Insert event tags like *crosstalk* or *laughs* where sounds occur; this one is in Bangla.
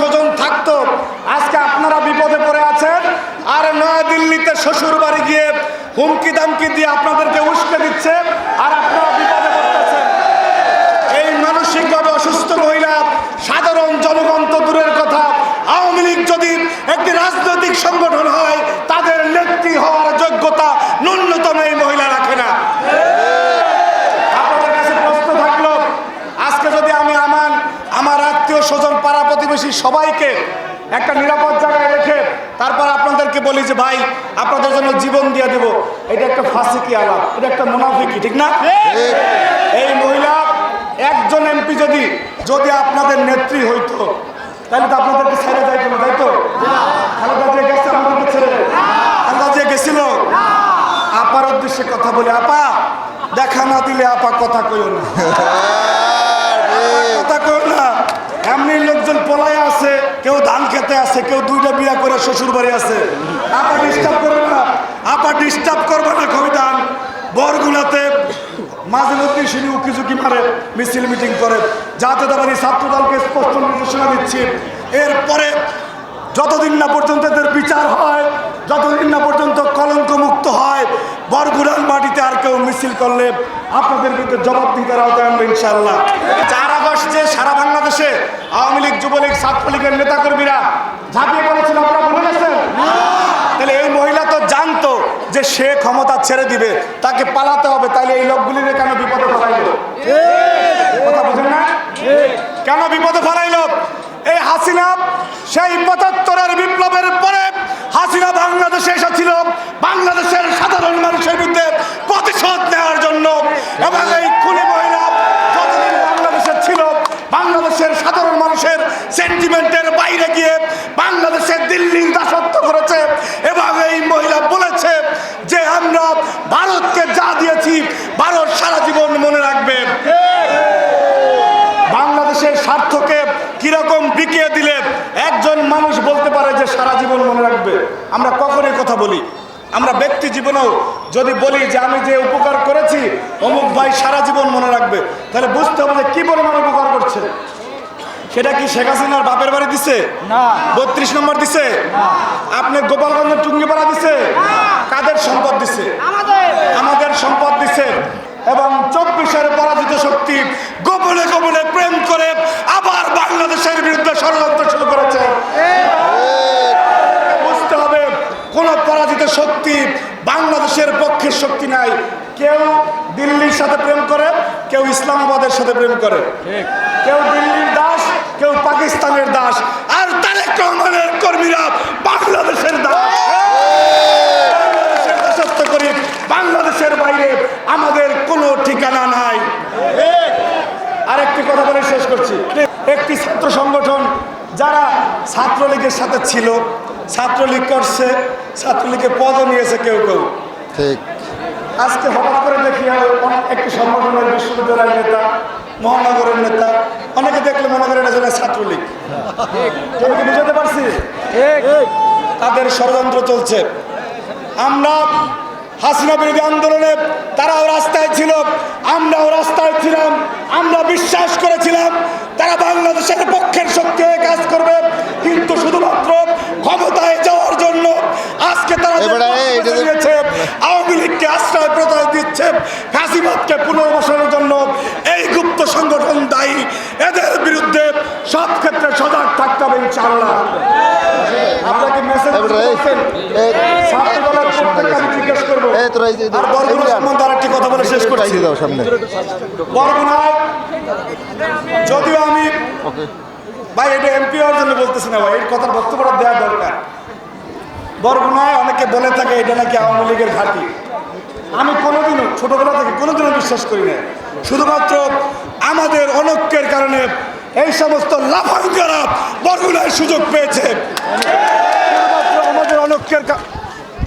স্বজন থাকতো। আজকে আপনারা বিপদে পড়ে আছেন। আর নয়াদিল্লিতে শ্বশুর বাড়ি গিয়ে হুমকি দামকি দিয়ে আপনাদেরকে উস্কে দিচ্ছে। আর আপনারা বিপদে পড়তেছেন এই মানসিকভাবে অসুস্থ মহিলা সাধারণ জনগণ তো দূরের কথা আওয়ামী লীগ যদি একটি রাজনৈতিক সংগঠন হয় তাদের নেত্রী হওয়ার যোগ্যতা ন্যূনতম এই মহিলা রাখে না আপনাদের কাছে প্রশ্ন থাকল আজকে যদি আমি আমার আমার আত্মীয় স্বজন পাড়া প্রতিবেশী সবাইকে একটা নিরাপদ জায়গায় রেখে তারপর আপনাদেরকে বলি যে ভাই আপনাদের জন্য জীবন দিয়ে দেব। এটা একটা ফাঁসিকি আলাপ এটা একটা মুনাফিকি ঠিক না? এই মহিলা একজন এমপি যদি যদি আপনাদের নেত্রী হইতো তাহলে তো আপনাদেরকে ছেড়ে যাইতো না তাই তো? খালেদা জিয়া গেছে আমাদেরকে ছেড়ে খালেদা জিয়া গেছিল? আপার উদ্দেশ্যে কথা বলে আপা দেখা না দিলে আপা কথা কইও না *laughs* কথা কইও না এমনি লোকজন পলায় আছে, কেউ ধান খেতে আছে, কেউ দুইটা বিয়া করে শ্বশুর বাড়ি আছে। আপা ডিস্টার্ব করবে না। আপা ডিস্টার্ব করবে না কবিতান বরগুলাতে মাঝে মধ্যে শুনি উকি ঝুঁকি মারে, মিছিল মিটিং করে। যাতে তাদের ছাত্র দলকে স্পষ্ট নির্দেশনা দিচ্ছি। এরপরে যতদিন না পর্যন্ত এদের বিচার হয়, যতদিন না পর্যন্ত কলঙ্ক মুক্ত হয় বরগুড়ার মাটিতে আর কেউ মিছিল করলে আপনাদের বিরুদ্ধে জবাব দিতে আওতায় আনব ইনশাল্লাহ আগস্টে সারা বাংলাদেশে। আওয়ামী লীগ, যুবলীগ, ছাত্রলীগের নেতাকর্মীরা ঝাঁপিয়ে পড়েছিল, আপনারা ভুলে গেছেন? তাহলে এই মহিলা তো জানতো যে সে ক্ষমতা ছেড়ে দিবে, তাকে পালাতে হবে তাহলে এই লোকগুলির কেন বিপদে ফেলাইল? কথা বুঝেন না? কেন বিপদে ফেলাইল? এই হাসিনা, সেই পঁচাত্তরের বিপ্লবের পরে হাসিনা বাংলাদেশে এসেছিল বাংলাদেশের সাধারণ মানুষের বিরুদ্ধে প্রতিশোধ নেওয়ার জন্য এবং এই খুনি মহিলা যতদিন বাংলাদেশে ছিল বাংলাদেশের সাধারণ মানুষের সেন্টিমেন্টের বাইরে গিয়ে বাংলাদেশের দিল্লির দাসত্ব করেছে। এবং এই মহিলা বলেছে যে আমরা ভারতকে যা দিয়েছি, ভারত সারা জীবন মনে রাখবে। বাংলাদেশের স্বার্থকে কীরকম বিকিয়ে দিলে একজন মানুষ বলতে পারে যে সারা জীবন মনে রাখবে? আমরা কখনই কথা বলি। আমরা ব্যক্তি জীবনেও যদি বলি যে আমি যে উপকার করেছি, অমুক ভাই সারা জীবন মনে রাখবে, তাহলে বুঝতে হবে যে কি পরিমাণ উপকার করছে। সেটা কি শেখ হাসিনার বাপের বাড়ি দিছে? না। বত্রিশ নম্বর দিছে? আপনি গোপালগঞ্জের টুঙ্গিপাড়া দিছে? কাদের সম্পদ দিছে? আমাদের। সম্পদ দিছে। এবং চব্বিশের পরাজিত শক্তি গোপনে গোপনে প্রেম করে আবার বাংলাদেশের বিরুদ্ধে ষড়যন্ত্র শুরু করেছে। বুঝতে হবে কোন পরাজিত শক্তি বাংলাদেশের পক্ষের শক্তি নাই। কেউ দিল্লির সাথে প্রেম করে কেউ ইসলামাবাদের সাথে প্রেম করে। কেউ দিল্লির কেউ পাকিস্তানের দাস আর তারেক রহমানের কর্মীরা বাংলাদেশের দাস। বাংলাদেশের করি বাংলাদেশের বাইরে আমাদের কোনো ঠিকানা নাই। আরেকটি কথা বলে শেষ করছি। একটি ছাত্র সংগঠন যারা ছাত্রলীগের সাথে ছিল ছাত্রলীগ করছে ছাত্রলীগের পদও নিয়েছে কেউ কেউ। ঠিক। আজকে হঠাৎ করে দেখি একটি সংগঠনের বিশ্ববিদ্যালয়ের নেতা মহানগরের নেতা অনেকে দেখলে মনে করেন এটা ছাত্রলীগ। আমি কি বুঝাতে পারছি? তাদের ষড়যন্ত্র চলছে। আমরা হাসিনা বিরোধী আন্দোলনে তারাও রাস্তায় ছিল আমরাও রাস্তায় ছিলাম আমরা বিশ্বাস করেছিলাম তারা বাংলাদেশের পক্ষের শক্তি হয়ে কাজ করবে কিন্তু শুধুমাত্র ক্ষমতায় যাওয়ার জন্য আজকে তারা আওয়ামী লীগকে আশ্রয় প্রদান দিচ্ছে ফাঁসিবাদকে পুনর্বাসনের জন্য এই গুপ্ত সংগঠন দায়ী এদের বিরুদ্ধে সব ক্ষেত্রে সজাগ থাকতে হবে ইনশাআল্লাহ আপনাকে মেসেজ এবারে এই- এই- ছাত্র দলের প্রত্যেককে আমি জিজ্ঞেস করব। এই তোরা এই যে- আর বরগুনা সম্বন্ধে আরেকটি কথা বলে শেষ করছি। সামনে। বরগুনায় যদিও আমি ভাই এটা এমপি হওয়ার জন্য বলতেছি না ভাই এর কথার বক্তব্যটা দেওয়া দরকার। বরগুনায় অনেকে বলে থাকে এটা নাকি আওয়ামী লীগের ঘাঁটি। আমি কোনোদিনও ছোটবেলা থেকে কোনোদিনও বিশ্বাস করি না শুধুমাত্র এই সমস্ত লাফাঙ্গারা বরগুনায় সুযোগ পেয়েছে। আমাদের অনক্ষের